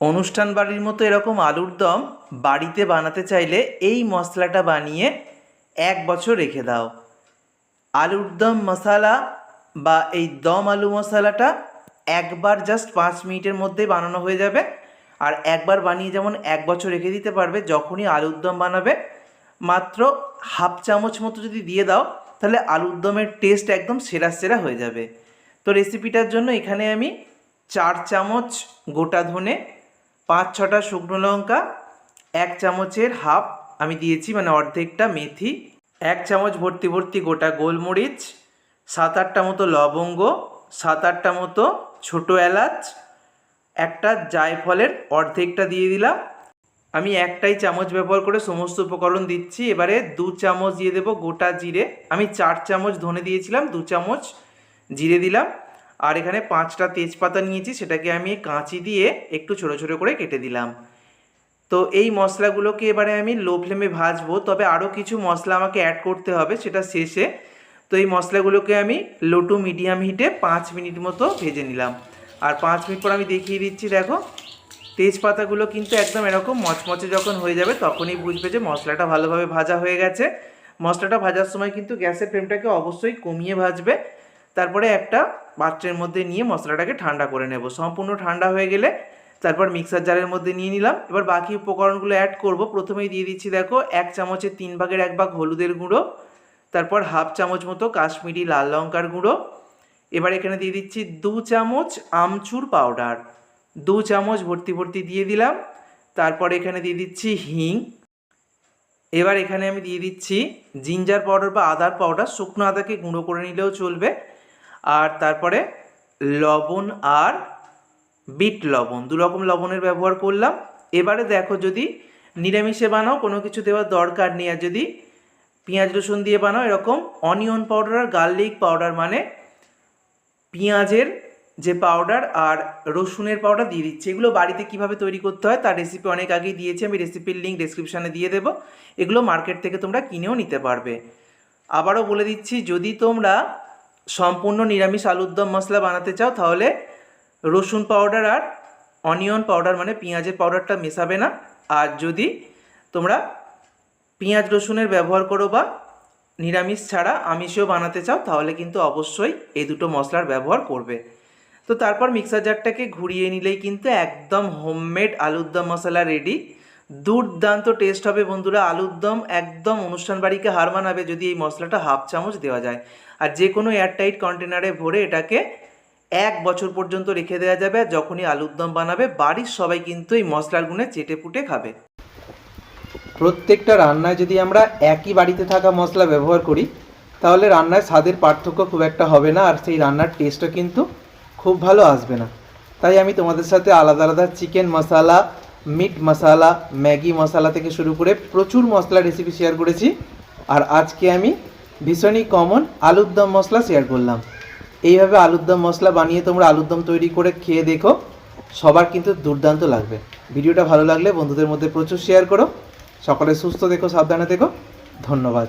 অনুষ্ঠান বাড়ির মতো এরকম আলুর দম বাড়িতে বানাতে চাইলে এই মশলাটা বানিয়ে এক বছর রেখে দাও। আলুর দম মশালা বা এই দম আলু মশলাটা একবার জাস্ট পাঁচ মিনিটের মধ্যেই বানানো হয়ে যাবে। আর একবার বানিয়ে যেমন এক বছর রেখে দিতে পারবে, যখনই আলুর দম বানাবে, মাত্র হাফ চামচ মতো যদি দিয়ে দাও, তাহলে আলুর দমের টেস্ট একদম সেরা সেরা হয়ে যাবে। তো রেসিপিটার জন্য এখানে আমি চার চামচ গোটা ধনে পাঁচ, ছটা শুকনো লঙ্কা, এক চামচের হাফ, আমি দিয়েছি মানে অর্ধেকটা মেথি, এক চামচ ভর্তি ভর্তি গোটা গোলমরিচ, সাত, আটটা মতো লবঙ্গ, সাত, আটটা মতো ছোটো এলাচ, একটা জায়ফলের অর্ধেকটা দিয়ে দিলাম। আমি একটাই চামচ ব্যবহার করে সমস্ত উপকরণ দিচ্ছি, এবারে দু চামচ দিয়ে দেবো গোটা জিরে। আমি চার চামচ ধনে দিয়েছিলাম, দু চামচ জিরে দিলাম। আর এখানে পাঁচটা তেজপাতা নিয়েছি, সেটাকে আমি কাঁচি দিয়ে একটু ছোটো ছোটো করে কেটে দিলাম। তো এই মশলাগুলোকে এবারে আমি লো ফ্লেমে ভাজবো, তবে আরও কিছু মশলা আমাকে অ্যাড করতে হবে সেটা শেষে। তো এই মশলাগুলোকে আমি লো টু মিডিয়াম হিটে পাঁচ মিনিট মতো ভেজে নিলাম। আর পাঁচ মিনিট পর আমি দেখিয়ে দিচ্ছি, দেখো, তেজপাতাগুলো কিন্তু একদম এরকম মচমচে যখন হয়ে যাবে, তখনই বুঝবে যে মশলাটা ভালোভাবে ভাজা হয়ে গেছে। মশলাটা ভাজার সময় কিন্তু গ্যাসের ফ্লেমটাকে অবশ্যই কমিয়ে ভাজবে। তারপরে একটা পাত্রের মধ্যে নিয়ে মশলাটাকে ঠান্ডা করে নেব। সম্পূর্ণ ঠান্ডা হয়ে গেলে তারপর মিক্সার জারের মধ্যে নিয়ে নিলাম। এবার বাকি উপকরণগুলো অ্যাড করব। প্রথমেই দিয়ে দিচ্ছি, দেখো, এক চামচের তিন ভাগের এক ভাগ হলুদের গুঁড়ো, তারপর হাফ চামচ মতো কাশ্মীরি লাল লঙ্কার গুঁড়ো। এবার এখানে দিয়ে দিচ্ছি দু চামচ আমচুর পাউডার দু চামচ ভর্তি ভর্তি দিয়ে দিলাম। তারপর এখানে দিয়ে দিচ্ছি হিং। এবার এখানে আমি দিয়ে দিচ্ছি জিঞ্জার পাউডার বা আদার পাউডার শুকনো আদাকে গুঁড়ো করে নিলেও চলবে। আর তারপরে লবণ আর বিট লবণ, দু রকম লবণের ব্যবহার করলাম। এবারে দেখো যদি নিরামিষে বানাও, কোনো কিছু দেওয়ার দরকার নেই। আর যদি পেঁয়াজ রসুন দিয়ে বানাও, এরকম অনিয়ন পাউডার আর গার্লিক পাউডার মানে পেঁয়াজের যে পাউডার আর রসুনের পাউডার দিয়ে দিচ্ছি। এগুলো বাড়িতে কীভাবে তৈরি করতে হয়, তার রেসিপি অনেক আগেই দিয়েছি। আমি রেসিপির লিঙ্ক ডেসক্রিপশানে দিয়ে দেবো। এগুলো মার্কেট থেকে তোমরা কিনেও নিতে পারবে। আবারও বলে দিচ্ছি, যদি তোমরা সম্পূর্ণ নিরামিষ আলুর দম মশলা বানাতে চাও, তাহলে রসুন পাউডার আর অনিয়ন পাউডার মানে পেঁয়াজের পাউডারটা মেশাবে না। আর যদি তোমরা পেঁয়াজ রসুনের ব্যবহার করো বা নিরামিষ ছাড়া আমিষেও বানাতে চাও, তাহলে কিন্তু অবশ্যই এই দুটো মশলার ব্যবহার করবে। তো তারপর মিক্সার জারটাকে ঘুরিয়ে নিলেই কিন্তু একদম হোমমেড আলুর দম মশলা রেডি দুর্দান্ত টেস্ট হবে বন্ধুরা, আলুর দম একদম অনুষ্ঠান বাড়িকে হার মানাবে যদি এই মশলাটা হাফ চামচ দেওয়া যায়। আর যে কোনো এয়ারটাইট কন্টেনারে ভরে এটাকে এক বছর পর্যন্ত রেখে দেওয়া যাবে আর যখনই আলুর দম বানাবে, বাড়ির সবাই কিন্তু এই মশলার গুণে চেটে পুটে খাবে। প্রত্যেকটা রান্নায় যদি আমরা একই বাড়িতে থাকা মশলা ব্যবহার করি, তাহলে রান্নায় স্বাদের পার্থক্য খুব একটা হবে না আর সেই রান্নার টেস্টও কিন্তু খুব ভালো আসবে না। তাই আমি তোমাদের সাথে আলাদা আলাদা chicken masala meat masala, Maggi masala থেকে শুরু করে প্রচুর মশলা রেসিপি শেয়ার করেছি। আর আজকে আমি ভীষণই কমন আলুর দম মশলা শেয়ার করলাম। এইভাবে আলুর দম মশলা বানিয়ে তোমরা আলুর দম তৈরি করে খেয়ে দেখো, সবার কিন্তু দুর্দান্ত লাগবে। ভিডিওটা ভালো লাগলে বন্ধুদের মধ্যে প্রচুর শেয়ার করো। সকলে সুস্থ দেখো সাবধানে দেখো ধন্যবাদ।